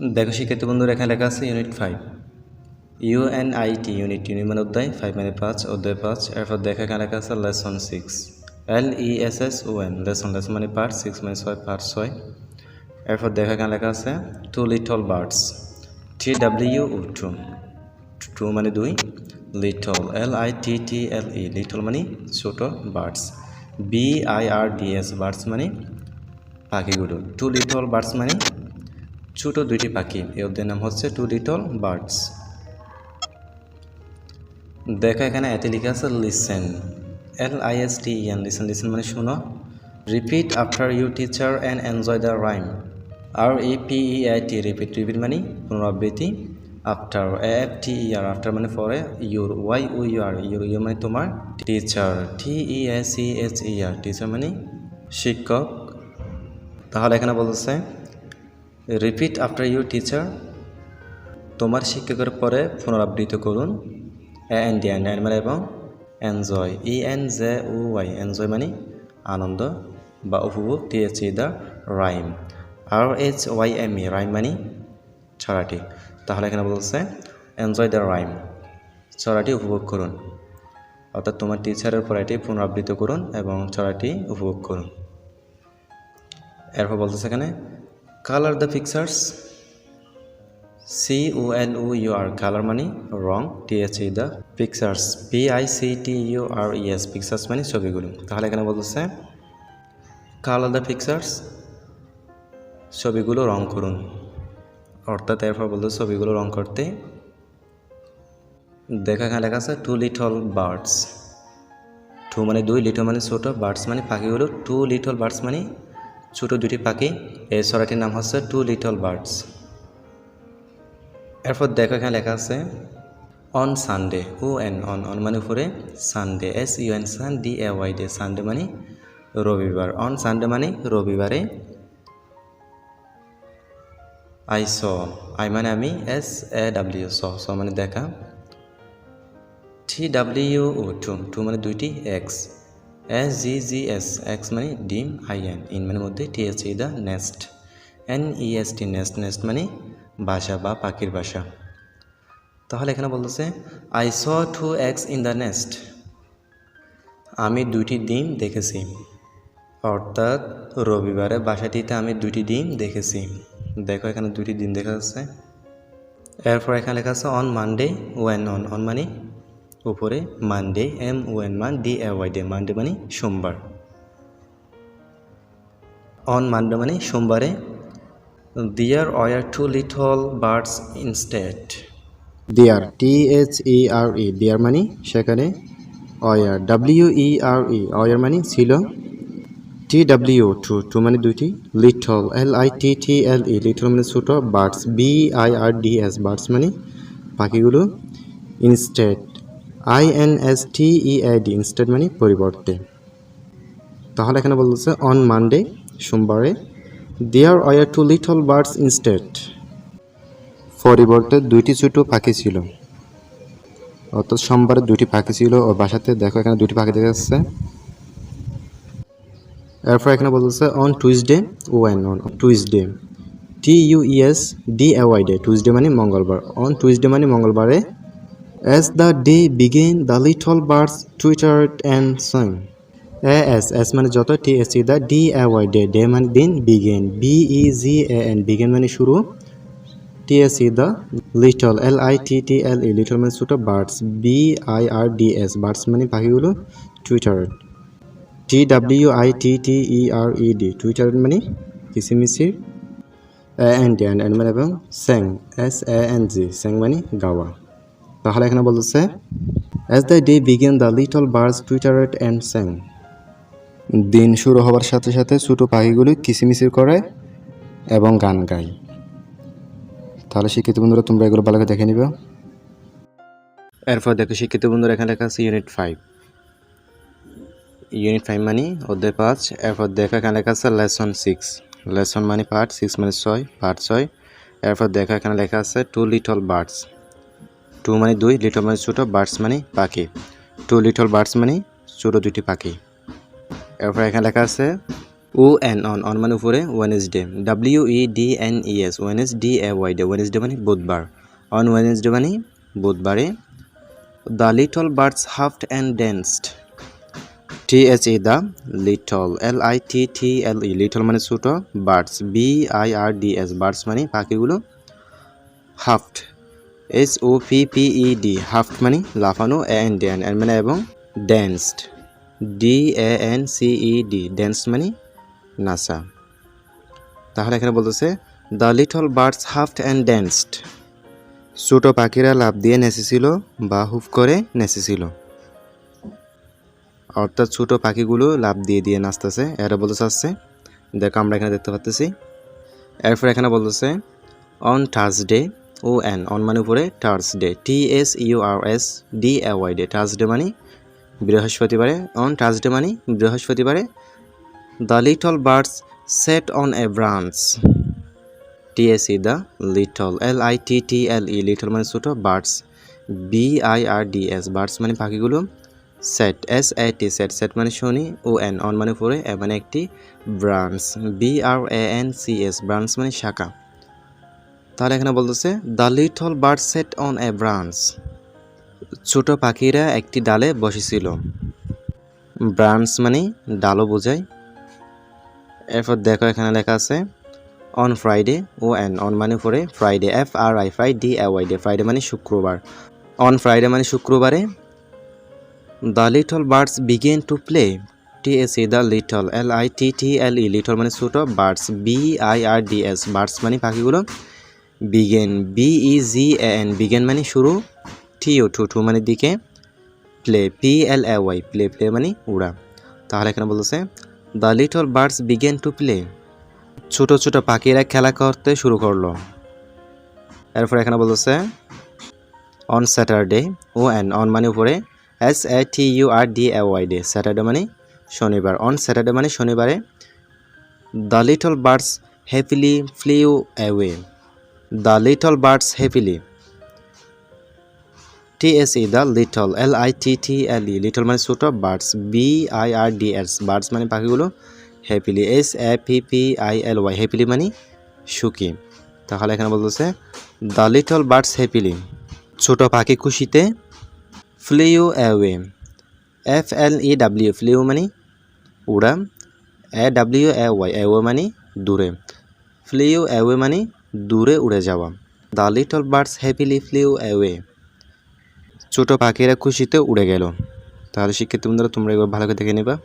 দেখো শিক্ষার্থী বন্ধুরা, এখানে লেখা আছে unit five U N I T unit unit মানে অধ্যায় ফাইভ মানে পাঁচ, অধ্যায় পাঁচ, এরপর দেখা এখানে লেখা আছে lesson six L E S S O N lesson lesson মানে পার্ট সিক্স মানে ছয় পার্ট ছয়। এরপর দেখা এখানে লেখা আছে two little birds T W O two two মানে দুই little L I T T L E little মানে ছোট birds B I R D S birds মানে পাখিগুলো। টু লিটল বার্ডস মানে ছোট দুইটি পাখি। এই নাম হচ্ছে টু লিটল বার্ডস দেখো এখানে এতে লেখা আছে listen L I S T N listen listen মানে শুনো। Repeat after you teacher and enjoy the rhyme R E P E I T repeat repeat মানে পুনরাবৃত্তি। After A F T E R after মানে পরে। Your Y U U R your you মানে তোমার teacher T E S E S E R teacher মানে শিক্ষক। তাহলে এখানে বলতেছে রিপিট আফটার ইউর টিচার তোমার শিক্ষকের পরে পুনরাবৃত্তি করুন। এন ডি এন মানে এবং enjoy E N J O Y enjoy মানে আনন্দ বা উপভোগ E the rhyme R H Y M E rhyme মানে ছড়াটি। তাহলে এখানে বলছে এনজয় দ্য রাইম ছড়াটি উপভোগ করুন। অর্থাৎ তোমার টিচারের পড়াটি পুনরাবৃত্তি করুন এবং ছড়াটি উপভোগ করুন। এরপর বলতেছে এখানে colour the pictures C O L O U R colour মানে রং T H E the pictures P I C T U R E S pictures মানে ছবিগুলো। তাহলে এখানে বলতেছে কালার দ্য পিকচার্স ছবিগুলো রং করুন। অর্থাৎ এরপর বলতে ছবিগুলো রং করতে। দেখা এখানে লেখা আছে টু লিটল বার্ডস টু মানে দুই লিটল মানে ছোট বার্ডস মানে পাখিগুলো। টু লিটল বার্ডস মানে ছোট দুটি পাখি। এই ছড়াটির নাম হচ্ছে টু লিটল বার্ডস। এরপর দেখো এখানে লেখা আছে, on Sunday O N, on on মানে উপরে, Sunday S U N, sun, D, A, Y, day, Sunday মানে রবিবার। অন সানডে মানে রবিবারে। আই স আই মানে আমি, এস, এ, ডাব্লিউ, স স মানে দেখা। T, W, O, two two মানে দুইটি, eggs. S G G S eggs মানে ডিম আই এন ইন মানে মধ্যে T S E the nest N E S T nest nest মানে বাসা বা পাখির বাসা। তাহলে এখানে বলতেছে I saw two eggs in the nest আমি দুইটি ডিম দেখেছি। অর্থাৎ রবিবারে বাসাটিতে আমি দুইটি ডিম দেখেছি। দেখো, এখানে দুইটি ডিম দেখা যাচ্ছে। এরপর এখানে লেখা আছে on Monday O N on on মানে উপরে Monday M O N mon D A Y day Monday মানে সোমবার। অন মানডে মানে সোমবারে। There were two little birds instead there T H E R E there মানে সেখানে were W E R E were মানে ছিল। T W two two মানে দুইটি। Little L I T T L E little মানে ছোট। Birds B I R D S birds মানে পাখিগুলো। Instead I N S T E I D instead মানে পরিবর্তে। তাহলে এখানে বলতেছে অন মানডে সোমবারে there were two little birds instead পরিবর্তে দুইটি ছোট পাখি ছিল। অর্থাৎ সোমবারে দুইটি পাখি ছিল, ও বাসাতে দেখো এখানে দুইটি পাখি দেখা যাচ্ছে। এরপর এখানে বলতেছে on Tuesday O N on Tuesday T U E S D A Y day Tuesday মানে মঙ্গলবার। অন টুইসডে মানে মঙ্গলবারে the day begin the little birds twitter and song A S S মানে যত T S E the D A day day মানে দিন begin B E G A N begin মানে শুরু T S E the little L I T T L E little মানে ছোটো birds B I R D S birds মানে পাখিগুলো twitter T W I T T E R E D twitter মানে কিসিমিসির A N D N N মানে এবং স্যাং S A N G স্যাং মানে গাওয়া তাহলে এখানে বলতেছে as the day begin the little birds twittered and sang দিন শুরু হওয়ার সাথে সাথে ছোটো পাখিগুলি কিসিমিসির করে এবং গান গায়। তাহলে শিক্ষিত বন্ধুরা, তোমরা এগুলো ভালো করে দেখে নিবে। এরপর দেখো শিক্ষিত বন্ধুরা, এখানে লেখা আছে ইউনিট ফাইভ ইউনিট ফাইভ মানে অধ্যায় পাঁচ। এরপর দেখো এখানে লেখা আছে লেসন সিক্স লেসন মানে পার্ট সিক্স মানে ছয় পার্ট ছয়। এরপর দেখো এখানে লেখা আছে টু লিটল বার্ডস টু মানে দুই লিটল মানে ছোটো বার্ডস মানে পাখি। টু লিটল বার্ডস মানে ছোটো দুটি পাখি। এরপর এখানে লেখা আছে, ও এন, অন অন মানে উপরে Wednesday W E D N E S Wednes D A Y day Wednesday মানে বুধবার। অন ওয়েনেসডে মানে বুধবারে। The little birds hopped and danced T S E the little L I T T L E little মানে ছোট birds B I R D S birds মানে পাখিগুলো hopped S O P P E D hopped মানে লাফানো A N D N N মানে এবং danced D A N C E D dance মানে নাসা তাহলে এখানে বলতেছে the little birds hopped and danced ছোট পাখিরা লাফ দিয়ে নেচেছিল বা হুফ করে নেচেছিল। অর্থাৎ ছোট পাখিগুলো লাফ দিয়ে দিয়ে নাচতেছে। এরা বলতে চাচ্ছে, দেখো, আমরা এখানে দেখতে পাচ্তেছি এরপর এখানে বলতেছে on Thursday O N, on মানে উপরে Thursday T S U R S D A Y day Thursday মানে বৃহস্পতিবারে, অন থার্সডে মানে বৃহস্পতিবারে। The little birds set on a branch T S E the little L I T T L E little মানে ছোট birds B I R D S birds মানে পাখিগুলো set S A T set set মানে শনি, ও N, on মানে পরে a মানে একটি branch B R A N C S branch মানে শাখা। তাহলে এখানে বলতেছে the little bird set on a branch ছোট পাখিরা একটি ডালে বসেছিল। ব্রাঞ্চ মানে ডালও বোঝায়। এরপর দেখো এখানে লেখা আছে on Friday O N on মানে পরে Friday F R I fry D A Y day Friday মানে শুক্রবার। অন ফ্রাইডে মানে শুক্রবারে। The little birds begin to play T S E the little L I T T L E little মানে ছোট birds B I R D S birds মানে পাখিগুলো begin B E G N begin মানে শুরু T O two two মানে দিকে play P L A Y play play মানে উড়া। তাহলে এখানে বলতেছে the little birds begin to play ছোট ছোট পাখিরা খেলা করতে শুরু করল। এরপর এখানে বলতেছে on Saturday O N on মানে উপরে S A T U R D A Y day Saturday মানে শনিবার অন স্যাটারডে মানে শনিবারে the little birds happily flew away the little birds S E the little L I T T L E little মানে ছোট birds B I R D S birds মানে পাখিগুলো happily S A P P I L Y happily মানে সুখী। তাহলে এখানে বলতেছে the little birds happily ছোট পাখি খুশিতে flew away F L E W flew মানে উড়া A W A Y away মানে দূরে ফ্লিউ অ্যাওয়ে মানে দূরে উড়ে যাওয়া। The little birds happily flew away. ছোটো পাখিরা খুশিতে উড়ে গেল। তাহলে শিক্ষিত বন্ধুরা, তোমরা এবার ভালো করে দেখে নেবা।